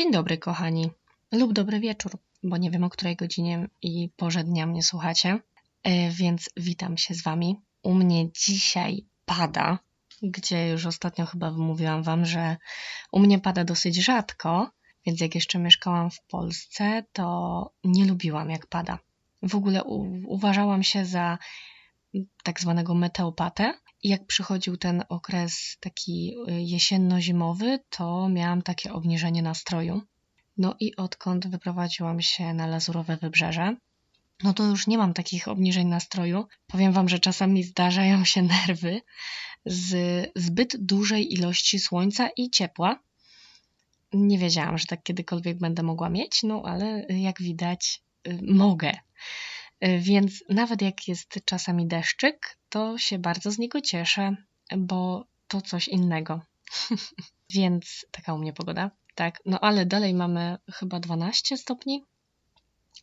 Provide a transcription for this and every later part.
Dzień dobry, kochani, lub dobry wieczór, bo nie wiem o której godzinie i porze dnia mnie słuchacie, e, więc witam się z Wami. U mnie dzisiaj pada, gdzie już ostatnio chyba wymówiłam Wam, że u mnie pada dosyć rzadko, więc jak jeszcze mieszkałam w Polsce, to nie lubiłam jak pada. W ogóle u- uważałam się za tak zwanego meteopatę. Jak przychodził ten okres taki y, jesienno-zimowy, to miałam takie obniżenie nastroju. No i odkąd wyprowadziłam się na lazurowe wybrzeże, no to już nie mam takich obniżeń nastroju. Powiem Wam, że czasami zdarzają się nerwy z zbyt dużej ilości słońca i ciepła. Nie wiedziałam, że tak kiedykolwiek będę mogła mieć, no ale jak widać, y, mogę. Y, Więc nawet jak jest czasami deszczyk, to się bardzo z niego cieszę, bo to coś innego. Więc taka u mnie pogoda. Tak, no ale dalej mamy chyba 12 stopni.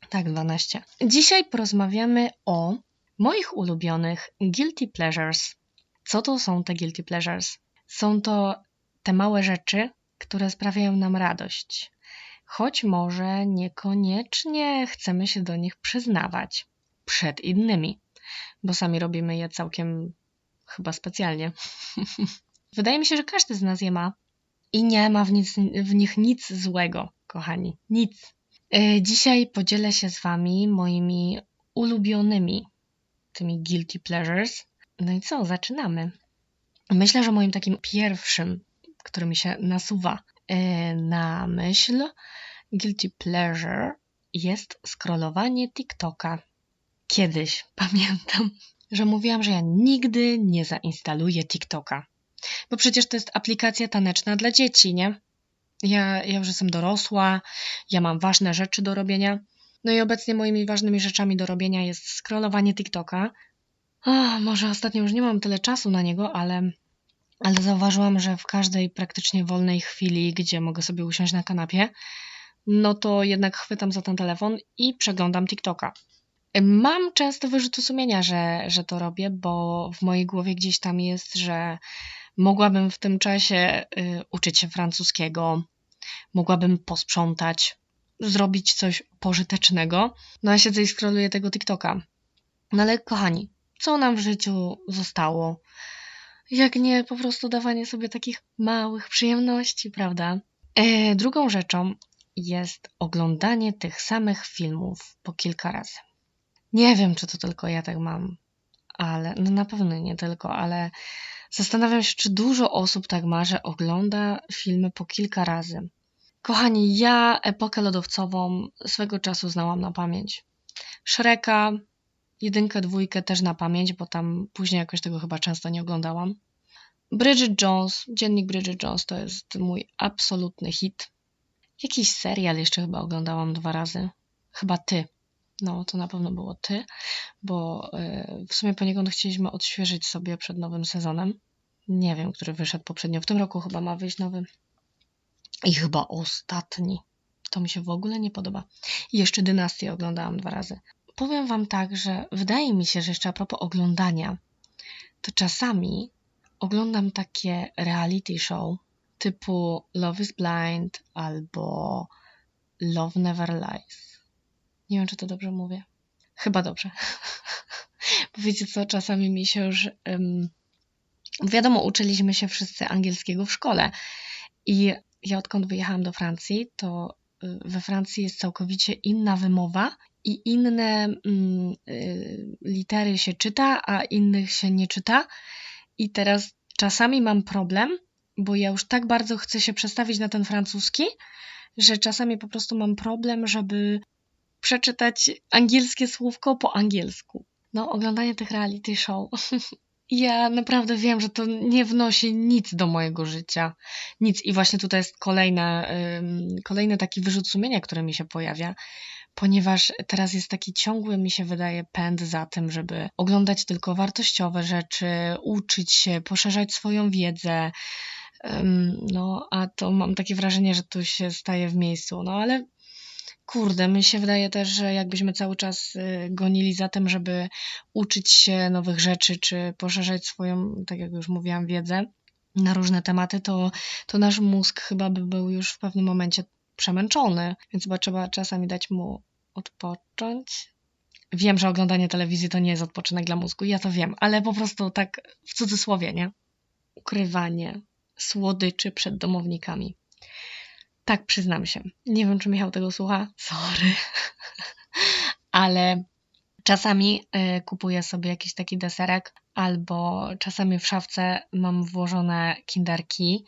Tak, 12. Dzisiaj porozmawiamy o moich ulubionych guilty pleasures. Co to są te guilty pleasures? Są to te małe rzeczy, które sprawiają nam radość, choć może niekoniecznie chcemy się do nich przyznawać przed innymi, bo sami robimy je całkiem chyba specjalnie. Wydaje mi się, że każdy z nas je ma i nie ma w, nic, w nich nic złego, kochani. Nic. E, Dzisiaj podzielę się z Wami moimi ulubionymi tymi guilty pleasures. No i co, zaczynamy. Myślę, że moim takim pierwszym, który mi się nasuwa e, na myśl, guilty pleasure jest scrollowanie TikToka. Kiedyś pamiętam, że mówiłam, że ja nigdy nie zainstaluję TikToka. Bo przecież to jest aplikacja taneczna dla dzieci, nie? Ja, ja już jestem dorosła, ja mam ważne rzeczy do robienia. No i obecnie moimi ważnymi rzeczami do robienia jest scrollowanie TikToka. O, może ostatnio już nie mam tyle czasu na niego, ale, ale zauważyłam, że w każdej praktycznie wolnej chwili, gdzie mogę sobie usiąść na kanapie, no to jednak chwytam za ten telefon i przeglądam TikToka. Mam często wyrzuty sumienia, że, że to robię, bo w mojej głowie gdzieś tam jest, że mogłabym w tym czasie y, uczyć się francuskiego, mogłabym posprzątać, zrobić coś pożytecznego. No a siedzę i scrolluję tego TikToka. No ale kochani, co nam w życiu zostało? Jak nie po prostu dawanie sobie takich małych przyjemności, prawda? E, drugą rzeczą jest oglądanie tych samych filmów po kilka razy. Nie wiem, czy to tylko ja tak mam, ale no na pewno nie tylko, ale zastanawiam się, czy dużo osób tak ma, że ogląda filmy po kilka razy. Kochani, ja epokę lodowcową swego czasu znałam na pamięć. Shreka, jedynkę, dwójkę też na pamięć, bo tam później jakoś tego chyba często nie oglądałam. Bridget Jones, dziennik Bridget Jones to jest mój absolutny hit. Jakiś serial jeszcze chyba oglądałam dwa razy. Chyba ty. No, to na pewno było ty, bo y, w sumie poniekąd chcieliśmy odświeżyć sobie przed nowym sezonem. Nie wiem, który wyszedł poprzednio. W tym roku chyba ma wyjść nowy. I chyba ostatni. To mi się w ogóle nie podoba. I jeszcze Dynastię oglądałam dwa razy. Powiem Wam tak, że wydaje mi się, że jeszcze a propos oglądania, to czasami oglądam takie reality show typu Love is Blind albo Love Never Lies. Nie wiem, czy to dobrze mówię. Chyba dobrze. Bo wiecie co, czasami mi się już... Um, wiadomo, uczyliśmy się wszyscy angielskiego w szkole i ja odkąd wyjechałam do Francji, to y, we Francji jest całkowicie inna wymowa i inne mm, y, litery się czyta, a innych się nie czyta. I teraz czasami mam problem, bo ja już tak bardzo chcę się przestawić na ten francuski, że czasami po prostu mam problem, żeby przeczytać angielskie słówko po angielsku. No, oglądanie tych reality show. Ja naprawdę wiem, że to nie wnosi nic do mojego życia. Nic. I właśnie tutaj jest kolejna, kolejny taki wyrzut sumienia, który mi się pojawia, ponieważ teraz jest taki ciągły, mi się wydaje, pęd za tym, żeby oglądać tylko wartościowe rzeczy, uczyć się, poszerzać swoją wiedzę. No, a to mam takie wrażenie, że to się staje w miejscu. No, ale Kurde, mi się wydaje też, że jakbyśmy cały czas y, gonili za tym, żeby uczyć się nowych rzeczy, czy poszerzać swoją, tak jak już mówiłam, wiedzę na różne tematy, to, to nasz mózg chyba by był już w pewnym momencie przemęczony, więc chyba trzeba czasami dać mu odpocząć. Wiem, że oglądanie telewizji to nie jest odpoczynek dla mózgu, ja to wiem, ale po prostu tak w cudzysłowie, nie? Ukrywanie słodyczy przed domownikami. Tak, przyznam się. Nie wiem, czy Michał tego słucha. Sorry. ale czasami y, kupuję sobie jakiś taki deserek, albo czasami w szafce mam włożone kinderki,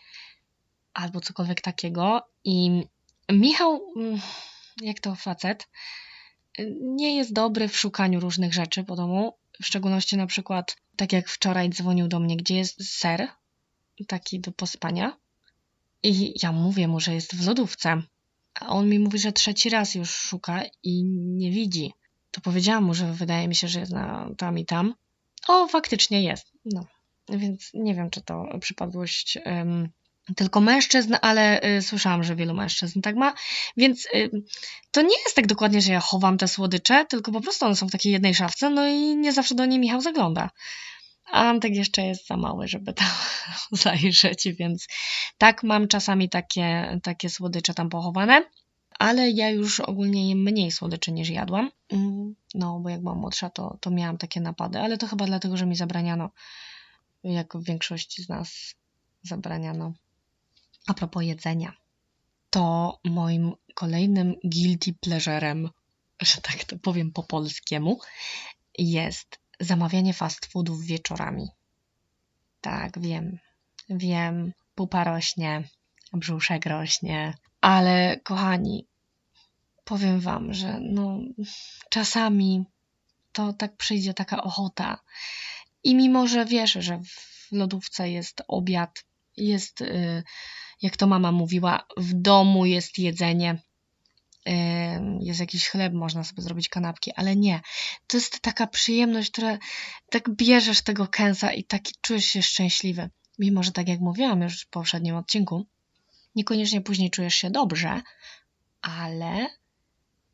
albo cokolwiek takiego. I Michał, mm, jak to facet, nie jest dobry w szukaniu różnych rzeczy po domu. W szczególności na przykład, tak jak wczoraj dzwonił do mnie, gdzie jest ser, taki do pospania. I ja mówię mu, że jest w lodówce. A on mi mówi, że trzeci raz już szuka i nie widzi. To powiedziałam mu, że wydaje mi się, że jest na tam i tam. O, faktycznie jest. No. Więc nie wiem, czy to przypadłość um, tylko mężczyzn, ale y, słyszałam, że wielu mężczyzn tak ma. Więc y, to nie jest tak dokładnie, że ja chowam te słodycze, tylko po prostu one są w takiej jednej szafce, no i nie zawsze do niej Michał zagląda. A Antek jeszcze jest za mały, żeby tam zajrzeć, więc tak, mam czasami takie, takie słodycze tam pochowane, ale ja już ogólnie jem mniej słodyczy niż jadłam. Mm, no, bo jak byłam młodsza, to, to miałam takie napady, ale to chyba dlatego, że mi zabraniano, jak w większości z nas zabraniano. A propos jedzenia, to moim kolejnym guilty pleasurem, że tak to powiem po polskiemu, jest zamawianie fast foodów wieczorami. Tak, wiem, wiem, pupa rośnie, brzuszek rośnie, ale kochani, powiem Wam, że no, czasami to tak przyjdzie taka ochota. I mimo, że wiesz, że w lodówce jest obiad, jest, y, jak to mama mówiła, w domu jest jedzenie, jest jakiś chleb, można sobie zrobić kanapki, ale nie. To jest taka przyjemność, która tak bierzesz tego kęsa i taki czujesz się szczęśliwy. Mimo, że tak jak mówiłam już w poprzednim odcinku, niekoniecznie później czujesz się dobrze, ale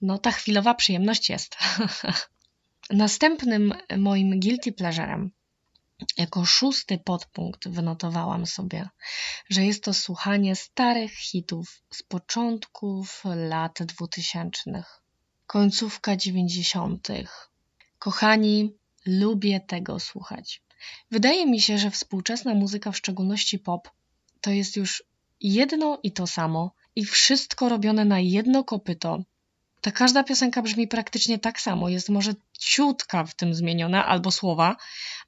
no ta chwilowa przyjemność jest. Następnym moim guilty pleasurem jako szósty podpunkt wynotowałam sobie, że jest to słuchanie starych hitów z początków lat dwutysięcznych, końcówka dziewięćdziesiątych. Kochani, lubię tego słuchać. Wydaje mi się, że współczesna muzyka, w szczególności pop, to jest już jedno i to samo i wszystko robione na jedno kopyto, ta każda piosenka brzmi praktycznie tak samo. Jest może ciutka w tym zmieniona, albo słowa,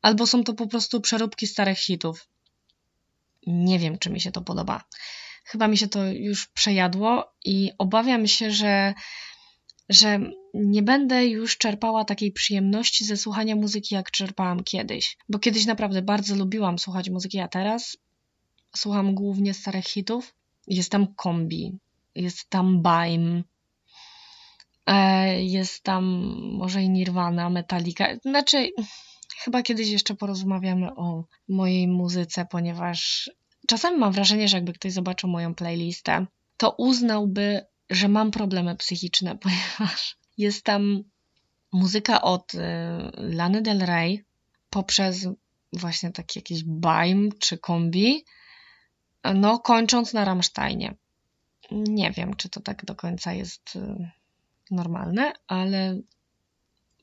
albo są to po prostu przeróbki starych hitów. Nie wiem, czy mi się to podoba. Chyba mi się to już przejadło i obawiam się, że, że nie będę już czerpała takiej przyjemności ze słuchania muzyki, jak czerpałam kiedyś. Bo kiedyś naprawdę bardzo lubiłam słuchać muzyki, a teraz słucham głównie starych hitów. Jest tam kombi, jest tam Baim, jest tam może i Nirvana, Metallica. Znaczy, chyba kiedyś jeszcze porozmawiamy o mojej muzyce, ponieważ czasami mam wrażenie, że jakby ktoś zobaczył moją playlistę, to uznałby, że mam problemy psychiczne, ponieważ jest tam muzyka od y, Lany Del Rey poprzez właśnie takie jakieś Baim czy Kombi, no kończąc na Rammsteinie. Nie wiem, czy to tak do końca jest y, normalne, ale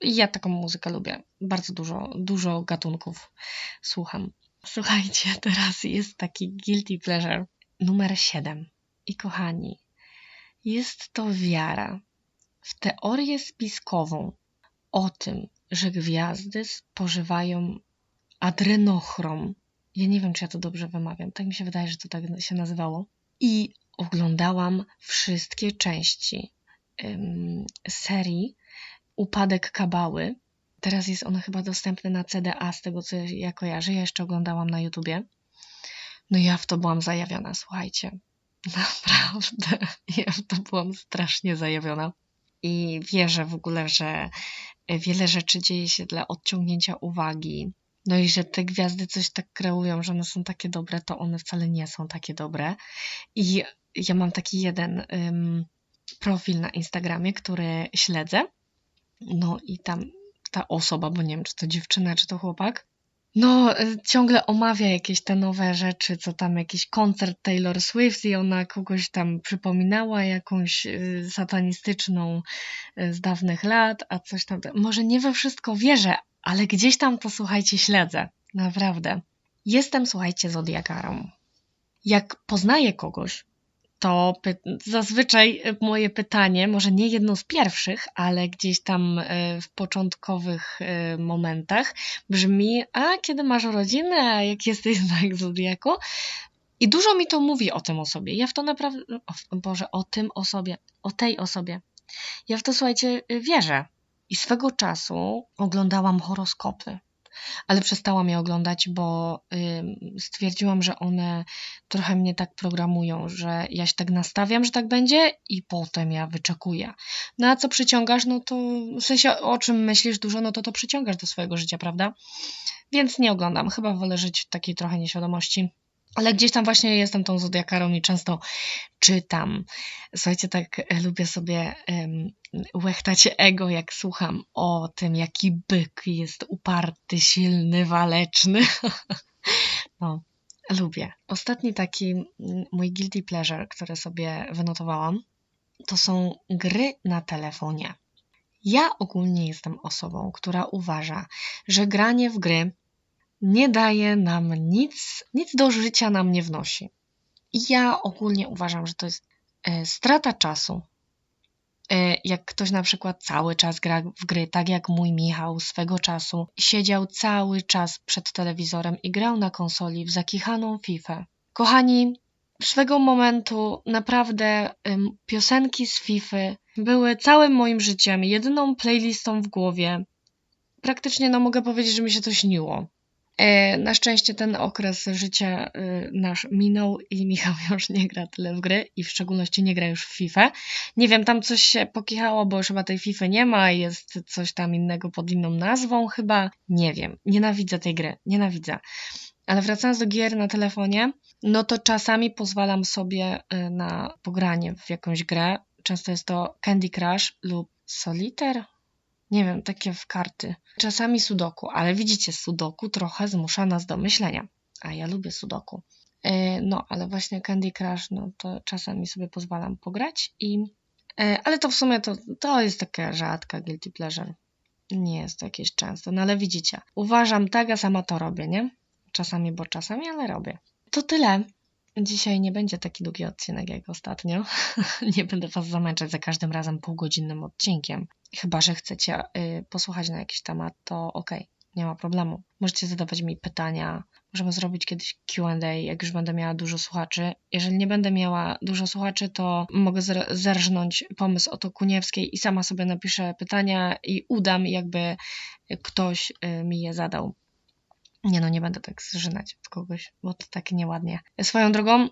ja taką muzykę lubię. Bardzo dużo, dużo gatunków słucham. Słuchajcie, teraz jest taki guilty pleasure numer 7. I kochani, jest to wiara w teorię spiskową o tym, że gwiazdy spożywają adrenochrom. Ja nie wiem, czy ja to dobrze wymawiam. Tak mi się wydaje, że to tak się nazywało. I oglądałam wszystkie części serii Upadek Kabały. Teraz jest on chyba dostępny na CDA, z tego co ja kojarzę. Ja jeszcze oglądałam na YouTubie. No ja w to byłam zajawiona, słuchajcie. Naprawdę, ja w to byłam strasznie zajawiona. I wierzę w ogóle, że wiele rzeczy dzieje się dla odciągnięcia uwagi. No i że te gwiazdy coś tak kreują, że one są takie dobre, to one wcale nie są takie dobre. I ja mam taki jeden um, profil na Instagramie, który śledzę. No i tam ta osoba, bo nie wiem, czy to dziewczyna, czy to chłopak, no, y, ciągle omawia jakieś te nowe rzeczy, co tam jakiś koncert Taylor Swift i ona kogoś tam przypominała, jakąś y, satanistyczną y, z dawnych lat, a coś tam. Może nie we wszystko wierzę, ale gdzieś tam to słuchajcie, śledzę. Naprawdę. Jestem, słuchajcie, zodiakarą. Jak poznaję kogoś, to zazwyczaj e, moje pytanie, może nie jedno z pierwszych, ale gdzieś tam e, w początkowych e, momentach brzmi: A kiedy masz rodzinę, a jak jesteś znak zodiaku? I dużo mi to mówi o tym osobie. Ja w to naprawdę, o Boże, o tym osobie, o tej osobie. Ja w to, słuchajcie, wierzę. I swego czasu oglądałam horoskopy ale przestałam je oglądać, bo stwierdziłam, że one trochę mnie tak programują, że ja się tak nastawiam, że tak będzie i potem ja wyczekuję. No a co przyciągasz, no to w sensie o czym myślisz dużo, no to to przyciągasz do swojego życia, prawda? Więc nie oglądam. Chyba wolę żyć w takiej trochę nieświadomości. Ale gdzieś tam właśnie jestem tą zodiakarą i często czytam. Słuchajcie, tak e, lubię sobie um, łechtać ego, jak słucham o tym, jaki byk jest uparty, silny, waleczny. no, lubię. Ostatni taki mój guilty pleasure, który sobie wynotowałam, to są gry na telefonie. Ja ogólnie jestem osobą, która uważa, że granie w gry nie daje nam nic, nic do życia nam nie wnosi. I ja ogólnie uważam, że to jest e, strata czasu. E, jak ktoś na przykład cały czas gra w gry, tak jak mój Michał swego czasu, siedział cały czas przed telewizorem i grał na konsoli w zakichaną FIFA. Kochani, swego momentu naprawdę piosenki z FIFA były całym moim życiem, jedyną playlistą w głowie. Praktycznie no mogę powiedzieć, że mi się to śniło. E, na szczęście ten okres życia y, nasz minął i Michał już nie gra tyle w gry i w szczególności nie gra już w FIFA. Nie wiem, tam coś się pokichało, bo już chyba tej FIFA nie ma, jest coś tam innego pod inną nazwą chyba. Nie wiem, nienawidzę tej gry, nienawidzę. Ale wracając do gier na telefonie, no to czasami pozwalam sobie y, na pogranie w jakąś grę. Często jest to Candy Crush lub Solitaire, nie wiem, takie w karty. Czasami sudoku, ale widzicie, sudoku trochę zmusza nas do myślenia, a ja lubię sudoku. E, no, ale właśnie Candy Crush, no to czasami sobie pozwalam pograć i... E, ale to w sumie to, to jest taka rzadka guilty pleasure. Nie jest to jakieś często, no ale widzicie. Uważam tak, a sama to robię, nie? Czasami, bo czasami, ale robię. To tyle. Dzisiaj nie będzie taki długi odcinek jak ostatnio. nie będę Was zamęczać za każdym razem półgodzinnym odcinkiem. Chyba, że chcecie y, posłuchać na jakiś temat, to ok, nie ma problemu. Możecie zadawać mi pytania, możemy zrobić kiedyś QA, jak już będę miała dużo słuchaczy. Jeżeli nie będę miała dużo słuchaczy, to mogę zerżnąć pomysł o to Kuniewskiej i sama sobie napiszę pytania i udam, jakby ktoś y, mi je zadał. Nie no, nie będę tak zżynać od kogoś, bo to tak nieładnie. Swoją drogą,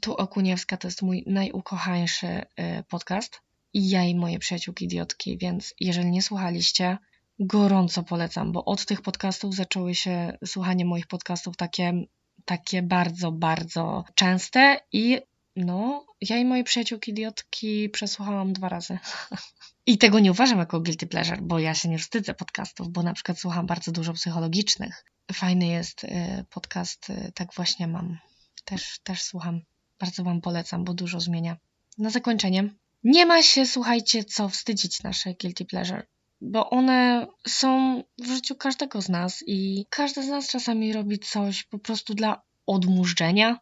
tu Okuniewska to jest mój najukochańszy y, podcast i ja i moje przyjaciółki idiotki, więc jeżeli nie słuchaliście, gorąco polecam, bo od tych podcastów zaczęły się słuchanie moich podcastów takie, takie bardzo, bardzo częste i no, ja i moje przyjaciółki idiotki przesłuchałam dwa razy. I tego nie uważam jako guilty pleasure, bo ja się nie wstydzę podcastów, bo na przykład słucham bardzo dużo psychologicznych. Fajny jest y, podcast, y, tak właśnie mam. Też, też słucham. Bardzo Wam polecam, bo dużo zmienia. Na zakończenie nie ma się, słuchajcie, co wstydzić nasze guilty pleasure, bo one są w życiu każdego z nas i każdy z nas czasami robi coś po prostu dla odmurzenia.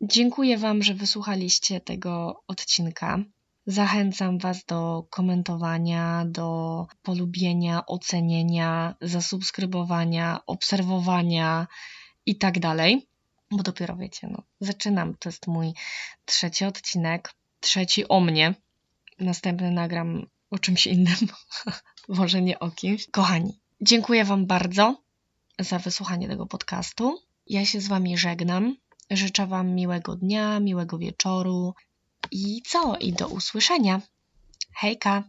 Dziękuję Wam, że wysłuchaliście tego odcinka. Zachęcam Was do komentowania, do polubienia, ocenienia, zasubskrybowania, obserwowania i tak dalej, bo dopiero wiecie, no, zaczynam. To jest mój trzeci odcinek, trzeci o mnie. Następny nagram o czymś innym, może nie o kimś. Kochani, dziękuję Wam bardzo za wysłuchanie tego podcastu. Ja się z Wami żegnam. Życzę Wam miłego dnia, miłego wieczoru i co? I do usłyszenia. Hejka!